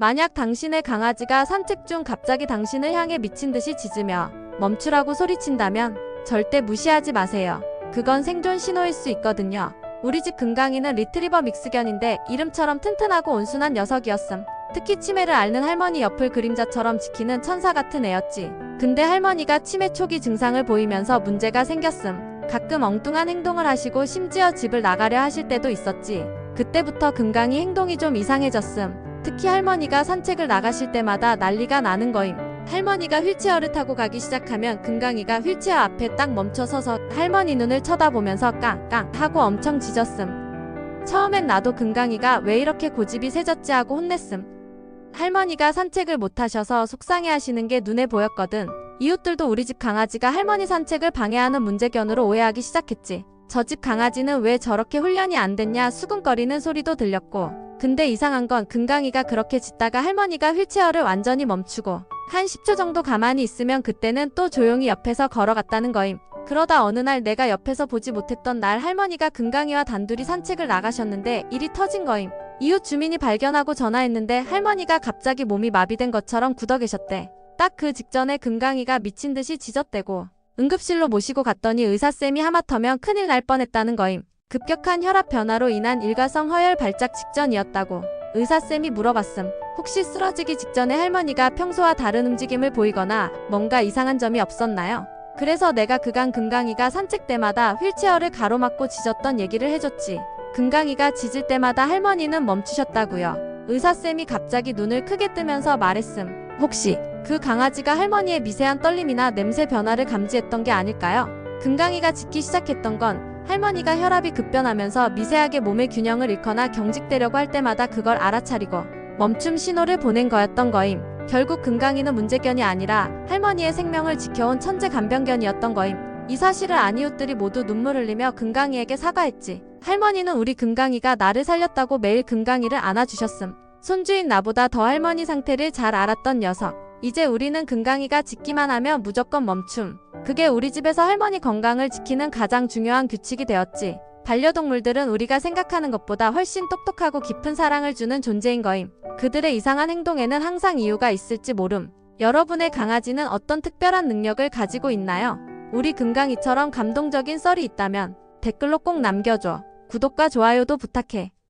만약 당신의 강아지가 산책 중 갑자기 당신을 향해 미친 듯이 짖으며 멈추라고 소리친다면 절대 무시하지 마세요. 그건 생존 신호일 수 있거든요. 우리 집 금강이는 리트리버 믹스견인데 이름처럼 튼튼하고 온순한 녀석이었음. 특히 치매를 앓는 할머니 옆을 그림자처럼 지키는 천사 같은 애였지. 근데 할머니가 치매 초기 증상을 보이면서 문제가 생겼음. 가끔 엉뚱한 행동을 하시고 심지어 집을 나가려 하실 때도 있었지. 그때부터 금강이 행동이 좀 이상해졌음. 특히 할머니가 산책을 나가실 때마다 난리가 나는 거임. 할머니가 휠체어를 타고 가기 시작하면 금강이가 휠체어 앞에 딱 멈춰 서서 할머니 눈을 쳐다보면서 깡깡 하고 엄청 짖었음. 처음엔 나도 금강이가 왜 이렇게 고집이 세졌지 하고 혼냈음. 할머니가 산책을 못 하셔서 속상해 하시는 게 눈에 보였거든. 이웃들도 우리 집 강아지가 할머니 산책을 방해하는 문제견으로 오해하기 시작했지. 저 집 강아지는 왜 저렇게 훈련이 안 됐냐 수근거리는 소리도 들렸고. 근데 이상한 건 금강이가 그렇게 짖다가 할머니가 휠체어를 완전히 멈추고 한 10초 정도 가만히 있으면 그때는 또 조용히 옆에서 걸어갔다는 거임. 그러다 어느 날 내가 옆에서 보지 못했던 날 할머니가 금강이와 단둘이 산책을 나가셨는데 일이 터진 거임. 이웃 주민이 발견하고 전화했는데 할머니가 갑자기 몸이 마비된 것처럼 굳어 계셨대. 딱 그 직전에 금강이가 미친 듯이 짖었대고 응급실로 모시고 갔더니 의사쌤이 하마터면 큰일 날 뻔했다는 거임. 급격한 혈압 변화로 인한 일가성 허혈 발작 직전이었다고. 의사쌤이 물어봤음. 혹시 쓰러지기 직전에 할머니가 평소와 다른 움직임을 보이거나 뭔가 이상한 점이 없었나요? 그래서 내가 그간 금강이가 산책 때마다 휠체어를 가로막고 짖었던 얘기를 해줬지. 금강이가 짖을 때마다 할머니는 멈추셨다고요. 의사쌤이 갑자기 눈을 크게 뜨면서 말했음. 혹시 그 강아지가 할머니의 미세한 떨림이나 냄새 변화를 감지했던 게 아닐까요? 금강이가 짖기 시작했던 건 할머니가 혈압이 급변하면서 미세하게 몸의 균형을 잃거나 경직되려고 할 때마다 그걸 알아차리고 멈춤 신호를 보낸 거였던 거임. 결국 금강이는 문제견이 아니라 할머니의 생명을 지켜온 천재 간병견이었던 거임. 이 사실을 안 이웃들이 모두 눈물 흘리며 금강이에게 사과했지. 할머니는 우리 금강이가 나를 살렸다고 매일 금강이를 안아주셨음. 손주인 나보다 더 할머니 상태를 잘 알았던 녀석. 이제 우리는 금강이가 짖기만 하면 무조건 멈춤. 그게 우리 집에서 할머니 건강을 지키는 가장 중요한 규칙이 되었지. 반려동물들은 우리가 생각하는 것보다 훨씬 똑똑하고 깊은 사랑을 주는 존재인 거임. 그들의 이상한 행동에는 항상 이유가 있을지 모름. 여러분의 강아지는 어떤 특별한 능력을 가지고 있나요? 우리 금강이처럼 감동적인 썰이 있다면 댓글로 꼭 남겨줘. 구독과 좋아요도 부탁해.